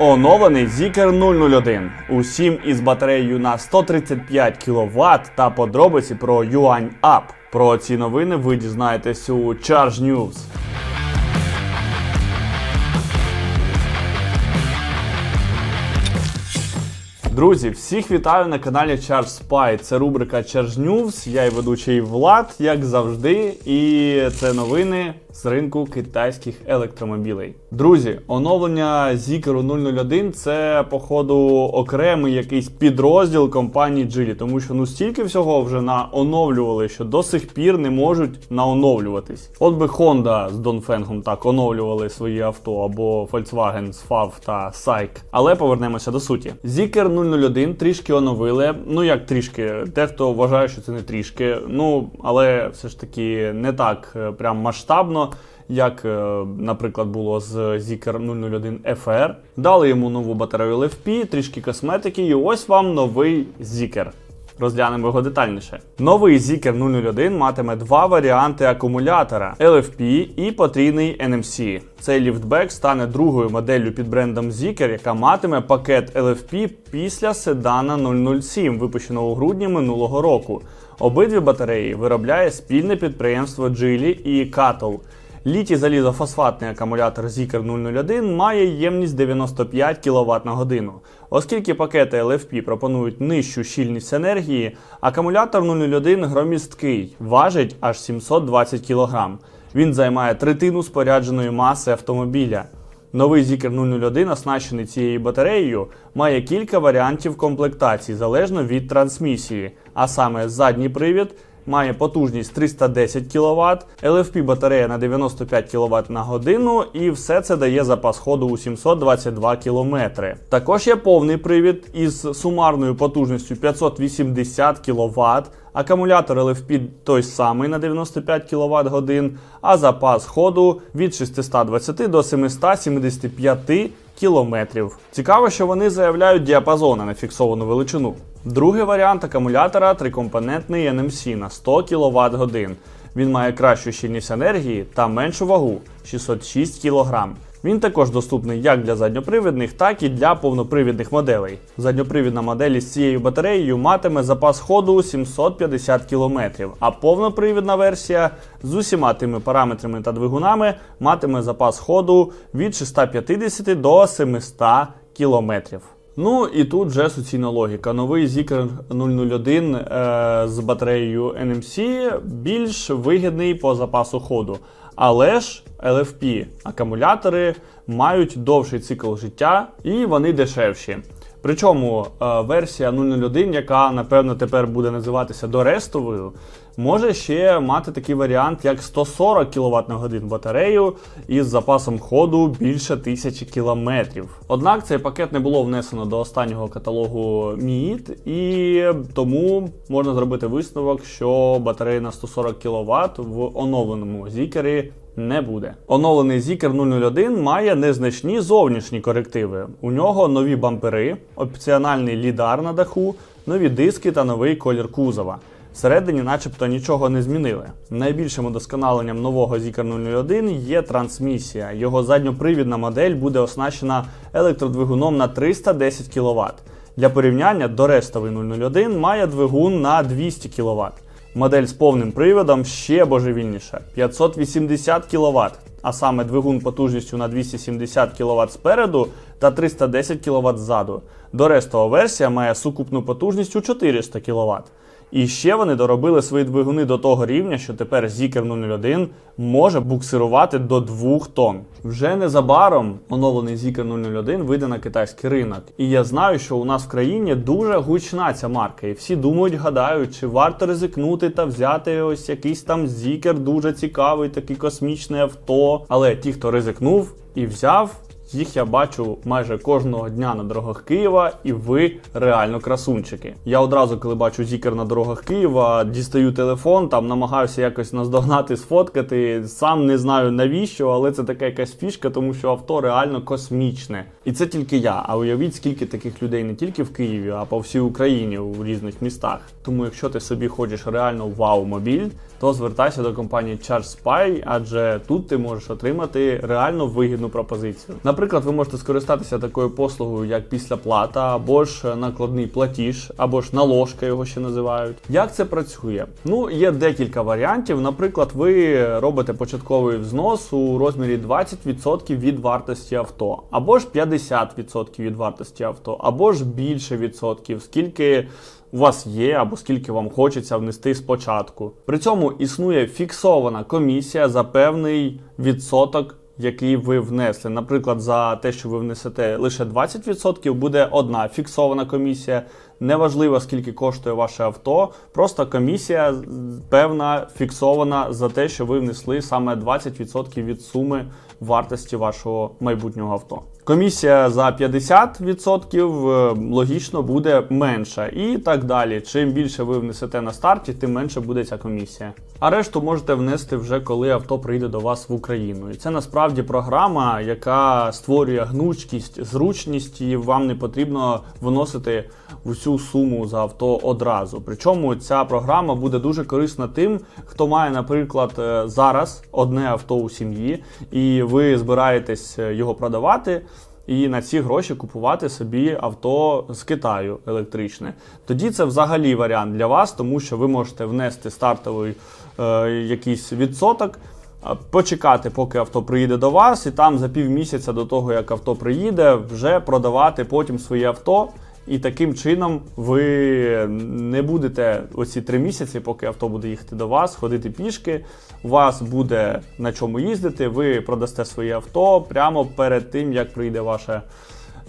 Оновлений Zikr 001. Усім із батареєю на 135 кВт та подробиці про Yuan Up. Про ці новини ви дізнаєтесь у Charge News. Друзі, всіх вітаю на каналі Charge Spy. Це рубрика Charge News. Я і ведучий Влад, як завжди, і це новини з ринку китайських електромобілей. Друзі, оновлення Zikr 001 це, походу, окремий якийсь підрозділ компанії Geely, тому що ну стільки всього вже наоновлювали, що до сих пір не можуть наоновлюватись. От би Honda з Dongfeng так оновлювали свої авто, або Volkswagen з FAV та SAIC. Але повернемося до суті. Zikr 001 трішки оновили. Ну як трішки, дехто вважає, що це не трішки. Ну але все ж таки не так е, прям масштабно. Як, е, наприклад, було з Zikr 001 FR. Дали йому нову батарею LFP, трішки косметики, і ось вам новий Zikr. Розглянемо його детальніше. Новий Zikr 001 матиме два варіанти акумулятора LFP і потрійний NMC. Цей ліфтбек стане другою моделлю під брендом Zikr, яка матиме пакет LFP після седана 007, випущеного у грудні минулого року. Обидві батареї виробляє спільне підприємство Geely і Cattle. Літій залізофосфатний акумулятор Zikr 001 має ємність 95 кВт на годину. Оскільки пакети LFP пропонують нижчу щільність енергії, акумулятор 001 громісткий, важить аж 720 кг. Він займає третину спорядженої маси автомобіля. Новий Zikr 001, оснащений цією батареєю, має кілька варіантів комплектації залежно від трансмісії, а саме задній привід має потужність 310 кВт, LFP батарея на 95 кВт на годину, і все це дає запас ходу у 722 км. Також є повний привід із сумарною потужністю 580 кВт. Акумулятор LFP той самий на 95 кВт годин, а запас ходу від 620 до 775 кілометрів. Цікаво, що вони заявляють діапазон, а не фіксовану величину. Другий варіант акумулятора трикомпонентний NMC на 100 кВт годин. Він має кращу щільність енергії та меншу вагу 606 кг. Він також доступний як для задньопривідних, так і для повнопривідних моделей. Задньопривідна модель із цією батареєю матиме запас ходу 750 км, а повнопривідна версія з усіма тими параметрами та двигунами матиме запас ходу від 650 до 700 км. Ну і тут вже суцільна логіка. Новий Zikr 001 е, з батареєю NMC більш вигідний по запасу ходу. Але ж LFP акумулятори мають довший цикл життя і вони дешевші. Причому е, версія 001, яка напевно тепер буде називатися дорестовою, може ще мати такий варіант, як 140 кВт на годин батарею із запасом ходу більше 1000 км. Однак цей пакет не було внесено до останнього каталогу MIIT, і тому можна зробити висновок, що батарея на 140 кВт в оновленому зікері не буде. Оновлений Zikr 001 має незначні зовнішні корективи. У нього нові бампери, опціональний лідар на даху, нові диски та новий колір кузова. Всередині, начебто, нічого не змінили. Найбільшим удосконаленням нового Zikr 001 є трансмісія. Його задньопривідна модель буде оснащена електродвигуном на 310 кВт. Для порівняння дорестовий 001 має двигун на 200 кВт. Модель з повним приводом ще божевільніша 580 кВт, а саме двигун потужністю на 270 кВт спереду та 310 кВт ззаду. Дорестова версія має сукупну потужність у 400 кВт. І ще вони доробили свої двигуни до того рівня, що тепер Zikr 001 може буксирувати до 2 тонн. Вже незабаром оновлений Zikr 001 вийде на китайський ринок. І я знаю, що у нас в країні дуже гучна ця марка, і всі думають, гадають, чи варто ризикнути та взяти ось якийсь там Zikr дуже цікавий, такий космічне авто. Але ті, хто ризикнув і взяв. Їх я бачу майже кожного дня на дорогах Києва, і ви реально красунчики. Я одразу, коли бачу зікер на дорогах Києва, дістаю телефон, там намагаюся якось наздогнати, сфоткати. Сам не знаю навіщо, але це така якась фішка, тому що авто реально космічне. І це тільки я. А уявіть, скільки таких людей не тільки в Києві, а по всій Україні у різних містах. Тому, якщо ти собі хочеш реально вау-мобіль, то звертайся до компанії Charge Spy, адже тут ти можеш отримати реально вигідну пропозицію. Наприклад, ви можете скористатися такою послугою, як післяплата, або ж накладний платіж, або ж наложка його ще називають. Як це працює? Ну, є декілька варіантів. Наприклад, ви робите початковий взнос у розмірі 20% від вартості авто, або ж 50% від вартості авто, або ж більше відсотків, скільки у вас є, або скільки вам хочеться внести спочатку. При цьому існує фіксована комісія за певний відсоток. Який ви внесли, наприклад, за те, що ви внесете лише 20%, буде одна фіксована комісія. Неважливо, скільки коштує ваше авто, просто комісія певна фіксована за те, що ви внесли саме 20% від суми вартості вашого майбутнього авто. Комісія за 50% е, логічно буде менша, і так далі. Чим більше ви внесете на старті, тим менше буде ця комісія. А решту можете внести вже коли авто прийде до вас в Україну. І це насправді програма, яка створює гнучкість, зручність, і вам не потрібно вносити всю суму за авто одразу. Причому ця програма буде дуже корисна тим, хто має, наприклад, е, зараз одне авто у сім'ї, і ви збираєтесь е, його продавати. І на ці гроші купувати собі авто з Китаю електричне. Тоді це взагалі варіант для вас, тому що ви можете внести стартовий е, якийсь відсоток, почекати, поки авто приїде до вас, і там за півмісяця до того, як авто приїде, вже продавати потім своє авто. І таким чином ви не будете оці три місяці, поки авто буде їхати до вас, ходити пішки. У вас буде на чому їздити, ви продасте своє авто прямо перед тим, як прийде ваше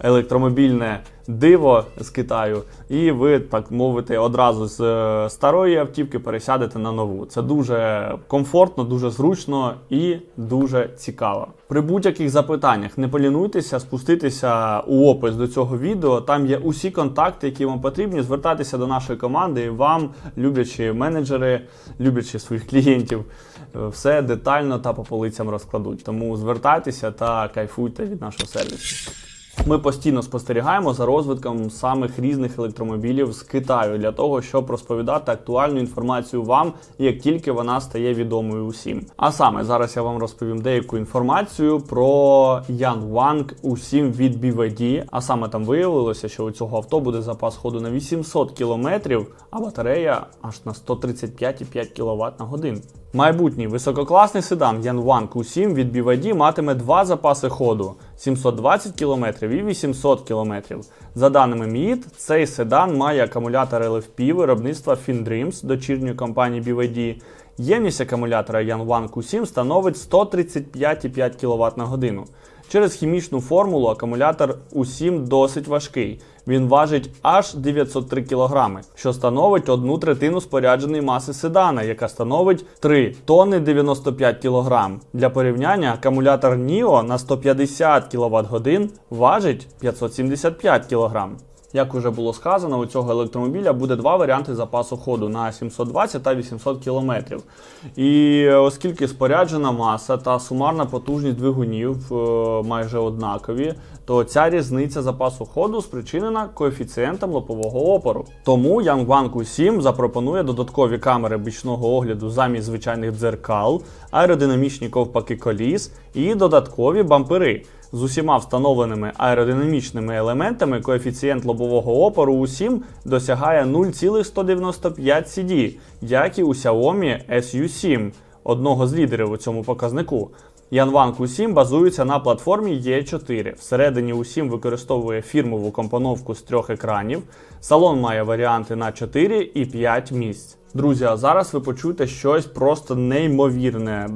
електромобільне диво з Китаю, і ви, так мовити, одразу з е, старої автівки пересядете на нову. Це дуже комфортно, дуже зручно і дуже цікаво. При будь-яких запитаннях не полінуйтеся, спуститися у опис до цього відео. Там є усі контакти, які вам потрібні. Звертайтеся до нашої команди, і вам, люблячі менеджери, люблячи своїх клієнтів, е, все детально та по полицям розкладуть. Тому звертайтеся та кайфуйте від нашого сервісу. Ми постійно спостерігаємо за розвитком самих різних електромобілів з Китаю для того, щоб розповідати актуальну інформацію вам, як тільки вона стає відомою усім. А саме зараз я вам розповім деяку інформацію про Yanwang U7 від BYD. А саме там виявилося, що у цього авто буде запас ходу на 800 км, а батарея аж на 135,5 кВт на годину. Майбутній висококласний седан Yanwang Q7 від BYD матиме два запаси ходу 720 км і 800 км. За даними МІД, цей седан має акумулятор LFP виробництва FinDreams дочірньої компанії BYD. Ємність акумулятора Yanwang Q7 становить 135,5 кВт на годину. Через хімічну формулу акумулятор U7 досить важкий. Він важить аж 903 кг, що становить одну третину спорядженої маси седана, яка становить 3 тонни 95 кг. Для порівняння акумулятор NIO на 150 кВт годин важить 575 кг. Як уже було сказано, у цього електромобіля буде два варіанти запасу ходу на 720 та 800 км. І оскільки споряджена маса та сумарна потужність двигунів е, майже однакові, то ця різниця запасу ходу спричинена коефіцієнтом лопового опору. Тому Yangwang U7 запропонує додаткові камери бічного огляду замість звичайних дзеркал, аеродинамічні ковпаки коліс і додаткові бампери. З усіма встановленими аеродинамічними елементами коефіцієнт лобового опору у 7 досягає 0,195 CD, як і у Xiaomi SU7, одного з лідерів у цьому показнику. Yanwang U7 базується на платформі E4. Всередині U7 використовує фірмову компоновку з трьох екранів. Салон має варіанти на 4 і 5 місць. Друзі, а зараз ви почуєте щось просто неймовірне.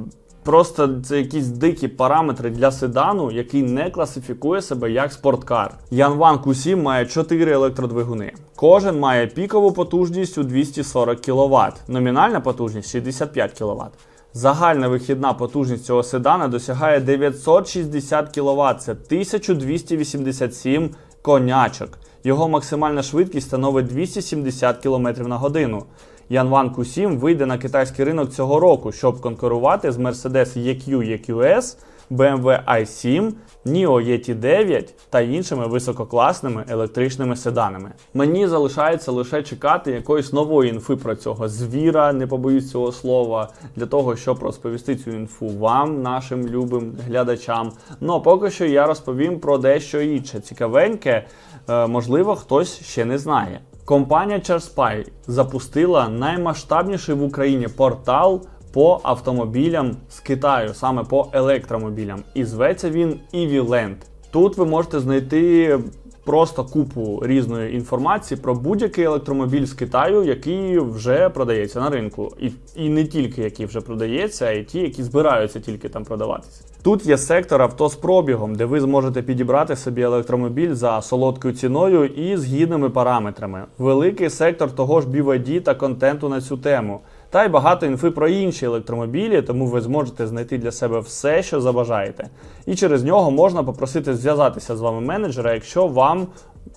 Просто це якісь дикі параметри для седану, який не класифікує себе як спорткар. Yanwang Q7 має 4 електродвигуни. Кожен має пікову потужність у 240 кВт, номінальна потужність 65 кВт. Загальна вихідна потужність цього седана досягає 960 кВт, це 1287 конячок. Його максимальна швидкість становить 270 км на годину. Yanwang Q7 вийде на китайський ринок цього року, щоб конкурувати з Mercedes EQ EQS BMW i7, NIO ET9 та іншими висококласними електричними седанами. Мені залишається лише чекати якоїсь нової інфи про цього звіра, не побоюсь цього слова, для того, щоб розповісти цю інфу вам, нашим любим глядачам. Ну поки що я розповім про дещо інше цікавеньке, е, можливо, хтось ще не знає. Компанія CharSpy запустила наймасштабніший в Україні портал по автомобілям з Китаю, саме по електромобілям. І зветься він EVLand. Тут ви можете знайти просто купу різної інформації про будь-який електромобіль з Китаю, який вже продається на ринку. І, і не тільки який вже продається, а й ті, які збираються тільки там продаватися. Тут є сектор авто з пробігом, де ви зможете підібрати собі електромобіль за солодкою ціною і з гідними параметрами. Великий сектор того ж BYD та контенту на цю тему. Та й багато інфи про інші електромобілі, тому ви зможете знайти для себе все, що забажаєте. І через нього можна попросити зв'язатися з вами менеджера, якщо вам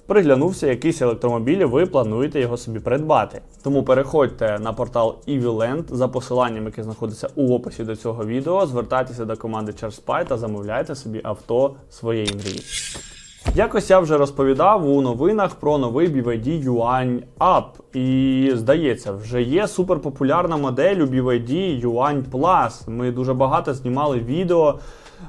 приглянувся якийсь електромобіль, і ви плануєте його собі придбати. Тому переходьте на портал EVLand за посиланням, яке знаходиться у описі до цього відео. Звертайтеся до команди ChargeSpy та замовляйте собі авто своєї мрії. Якось я вже розповідав у новинах про новий BYD Yuan Up. І здається, вже є суперпопулярна модель у BYD Yuan Plus. Ми дуже багато знімали відео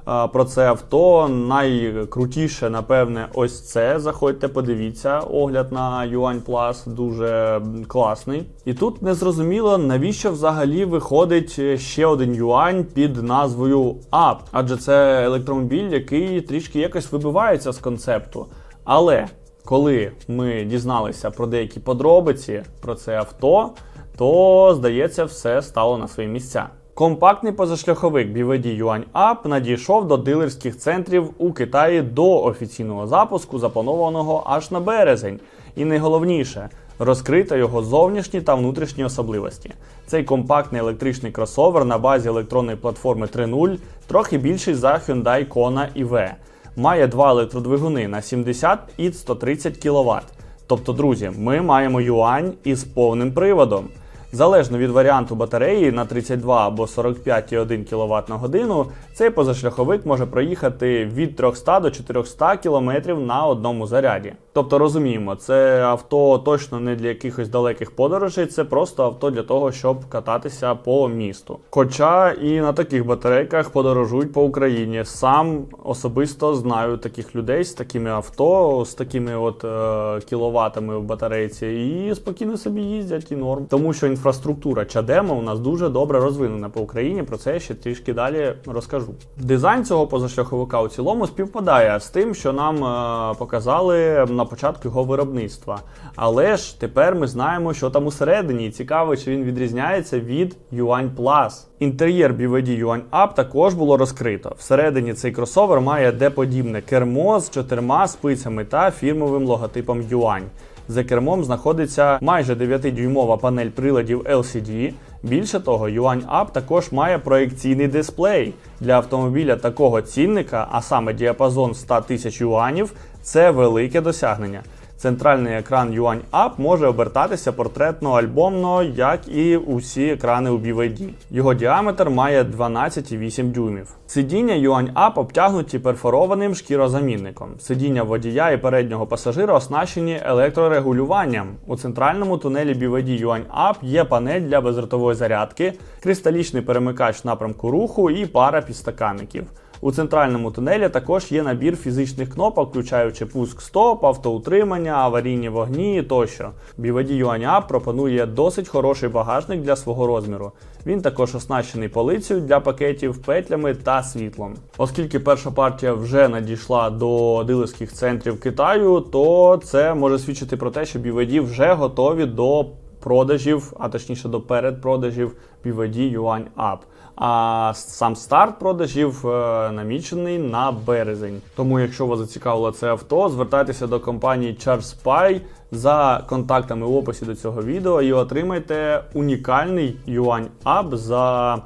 про це авто. Найкрутіше, напевне, ось це. Заходьте, подивіться. Огляд на Yuan Plus дуже класний. І тут не зрозуміло, навіщо взагалі виходить ще один юань під назвою Up. Адже це електромобіль, який трішки якось вибивається з концепту. Але коли ми дізналися про деякі подробиці про це авто, то здається, все стало на свої місця. Компактний позашляховик BYD Yuan Up надійшов до дилерських центрів у Китаї до офіційного запуску, запланованого аж на березень. І найголовніше розкрито його зовнішні та внутрішні особливості. Цей компактний електричний кросовер на базі електронної платформи 3.0 трохи більший за Hyundai Kona EV. Має два електродвигуни на 70 і 130 кВт. Тобто, друзі, ми маємо юань із повним приводом. Залежно від варіанту батареї на 32 або 45,1 кВт на годину, цей позашляховик може проїхати від 300 до 400 км на одному заряді. Тобто розуміємо, це авто точно не для якихось далеких подорожей, це просто авто для того, щоб кататися по місту. Хоча і на таких батарейках подорожують по Україні. Сам особисто знаю таких людей з такими авто, з такими от е, кіловатами в батарейці, і спокійно собі їздять і норм. Тому що інфраструктура чадема у нас дуже добре розвинена по Україні. Про це я ще трішки далі розкажу. Дизайн цього позашляховика у цілому співпадає з тим, що нам е, показали на початку його виробництва. Але ж тепер ми знаємо, що там усередині, і цікаво, чи він відрізняється від Yuan Plus. Інтер'єр BYD Yuan Up також було розкрито. Всередині цей кросовер має D-подібне кермо з чотирма спицями та фірмовим логотипом Yuan. За кермом знаходиться майже 9-дюймова панель приладів LCD. Більше того, Yuan Up також має проекційний дисплей для автомобіля такого цінника, а саме діапазон 100 тисяч юанів це велике досягнення. Центральний екран Yuan Up може обертатися портретно-альбомно, як і усі екрани у BYD. Його діаметр має 12,8 дюймів. Сидіння Yuan Up обтягнуті перфорованим шкірозамінником. Сидіння водія і переднього пасажира оснащені електрорегулюванням. У центральному тунелі BYD Yuan Up є панель для бездротової зарядки, кристалічний перемикач напрямку руху і пара підстаканників. У центральному тунелі також є набір фізичних кнопок, включаючи пуск стоп, автоутримання, аварійні вогні тощо. BYD Yuan Up пропонує досить хороший багажник для свого розміру. Він також оснащений полицею для пакетів, петлями та світлом. Оскільки перша партія вже надійшла до дилерських центрів Китаю, то це може свідчити про те, що BYD вже готові до продажів, а точніше до передпродажів BVD Yuan Up. А сам старт продажів е, намічений на березень. Тому, якщо вас зацікавило це авто, звертайтеся до компанії ChargeSpy за контактами в описі до цього відео і отримайте унікальний Yuan Up за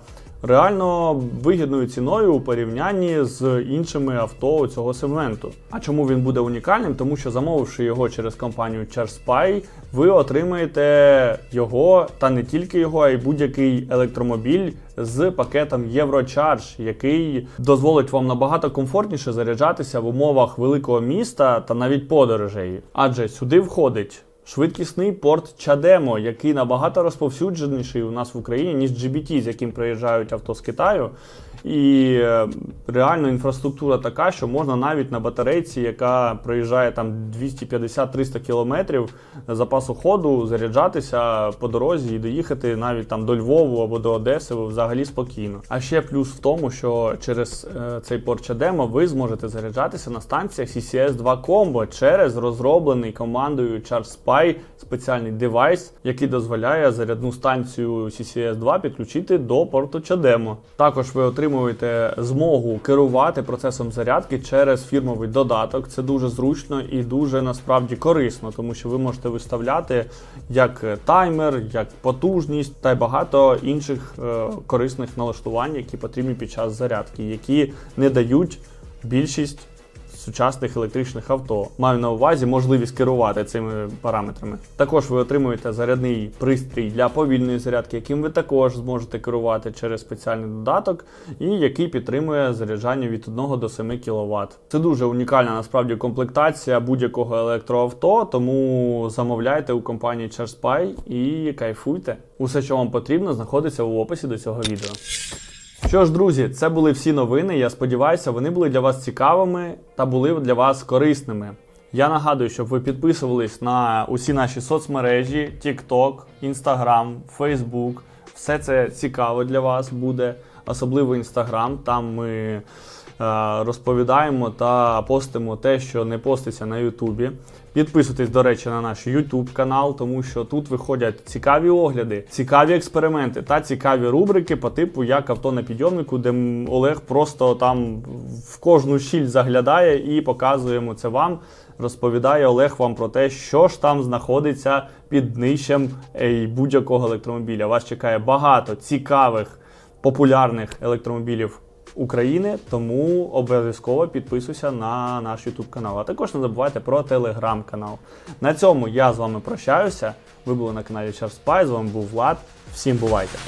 реально вигідною ціною у порівнянні з іншими авто цього сегменту. А чому він буде унікальним? Тому що замовивши його через компанію ChargeSpy, ви отримаєте його та не тільки його, а й будь-який електромобіль з пакетом EuroCharge, який дозволить вам набагато комфортніше заряджатися в умовах великого міста та навіть подорожей. Адже сюди входить. Швидкісний порт CHAdeMO, який набагато розповсюдженіший у нас в Україні, ніж GBT, з яким приїжджають авто з Китаю. І е, реально інфраструктура така, що можна навіть на батарейці, яка проїжджає там 250-300 кілометрів запасу ходу, заряджатися по дорозі і доїхати навіть там до Львову або до Одеси взагалі спокійно. А ще плюс в тому, що через е, цей порт CHAdeMO ви зможете заряджатися на станціях CCS 2 Combo через розроблений командою ChargeSpy спеціальний девайс, який дозволяє зарядну станцію CCS 2 підключити до порту CHAdeMO. Також ви отримуєте змогу керувати процесом зарядки через фірмовий додаток. Це дуже зручно і дуже насправді корисно, тому що ви можете виставляти як таймер, як потужність та й багато інших е, корисних налаштувань, які потрібні під час зарядки, які не дають більшість сучасних електричних авто. Маю на увазі можливість керувати цими параметрами. Також ви отримуєте зарядний пристрій для повільної зарядки, яким ви також зможете керувати через спеціальний додаток, і який підтримує заряджання від 1 до 7 кВт. Це дуже унікальна насправді комплектація будь-якого електроавто, тому замовляйте у компанії ChargeSpy і кайфуйте. Усе, що вам потрібно, знаходиться в описі до цього відео. Що ж, друзі, це були всі новини. Я сподіваюся, вони були для вас цікавими та були для вас корисними. Я нагадую, щоб ви підписувались на усі наші соцмережі: TikTok, Instagram, Facebook. Все це цікаво для вас буде, особливо Instagram. Там ми е, розповідаємо та постимо те, що не поститься на Ютубі. Підписуйтесь, до речі, на наш YouTube канал, тому що тут виходять цікаві огляди, цікаві експерименти та цікаві рубрики по типу як авто на підйомнику, де Олег просто там в кожну щіль заглядає і показуємо це вам. Розповідає Олег вам про те, що ж там знаходиться під днищем будь-якого електромобіля. Вас чекає багато цікавих популярних електромобілів України, тому обов'язково підписуйся на наш YouTube канал. А також не забувайте про телеграм канал. На цьому я з вами прощаюся. Ви були на каналі Чарспай. з вами був Влад. Всім бувайте!